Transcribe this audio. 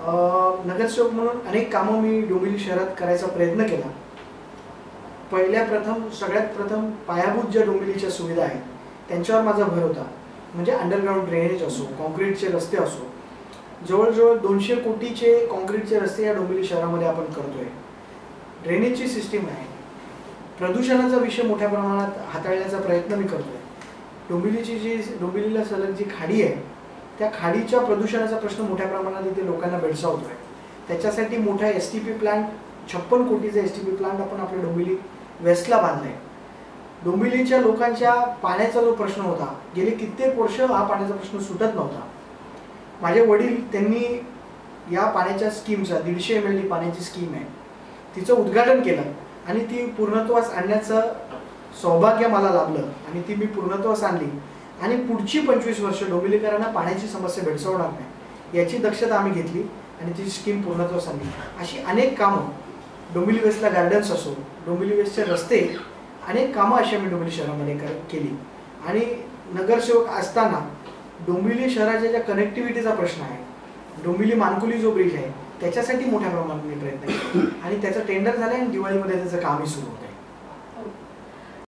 नगरसेवक म्हणून अनेक कामं मी डोंबिवली शहरात करायचा प्रयत्न केला. पहिल्या प्रथम सगळ्यात प्रथम पायाभूत ज्या डोंबिवलीच्या सुविधा आहेत त्यांच्यावर माझा भर होता. म्हणजे अंडरग्राऊंड ड्रेनेज असो कॉन्क्रीटचे रस्ते असो. जवळजवळ दोनशे कोटीचे कॉन्क्रीटचे रस्ते या डोंबिवली शहरामध्ये आपण करतोय. ड्रेनेजची सिस्टीम आहे. प्रदूषणाचा विषय मोठ्या प्रमाणात हाताळण्याचा प्रयत्न मी करतोय. डोंबिवलीची जी डोंबिवलीला सलग जी खाडी आहे त्या खाडीच्या प्रदूषणाचा प्रश्न मोठ्या प्रमाणात इथे लोकांना भेडसावतोय. त्याच्यासाठी मोठा एस टी पी प्लांट छप्पन कोटीचा एस टी पी प्लांट आपण आपल्या डोंबिवली वेस्टला बांधलाय. डोंबिवलीच्या लोकांच्या पाण्याचा जो प्रश्न होता गेले कित्येक वर्ष हा पाण्याचा प्रश्न सुटत नव्हता. माझे वडील त्यांनी या पाण्याच्या स्कीमचा दीडशे एम एल डी पाण्याची स्कीम आहे तिचं उद्घाटन केलं आणि ती पूर्णत्वास आणण्याचं सौभाग्य मला लाभलं आणि ती मी पूर्णत्वास आणली. आणि पुढची पंचवीस वर्ष डोंबिवलीकरांना पाण्याची समस्या भेडसावणार नाही. याची दक्षता आम्ही घेतली आणि ती स्कीम पूर्णत्वास आणली अशी अनेक कामं डोंबिवली वेस्टला गार्डन्स असो डोंबिवली वेस्टचे रस्ते अनेक कामं अशी आम्ही डोंबिवली शहरामध्ये कर केली. आणि नगरसेवक असताना डोंबिवली शहराच्या ज्या कनेक्टिव्हिटीचा प्रश्न आहे डोंबिवली मानकुली जो ब्रिज आहे त्याच्यासाठी मोठ्या प्रमाणात मी प्रयत्न केला. आणि त्याचं टेंडर झालं आणि दिवाळीमध्ये त्याचं कामही सुरू होतं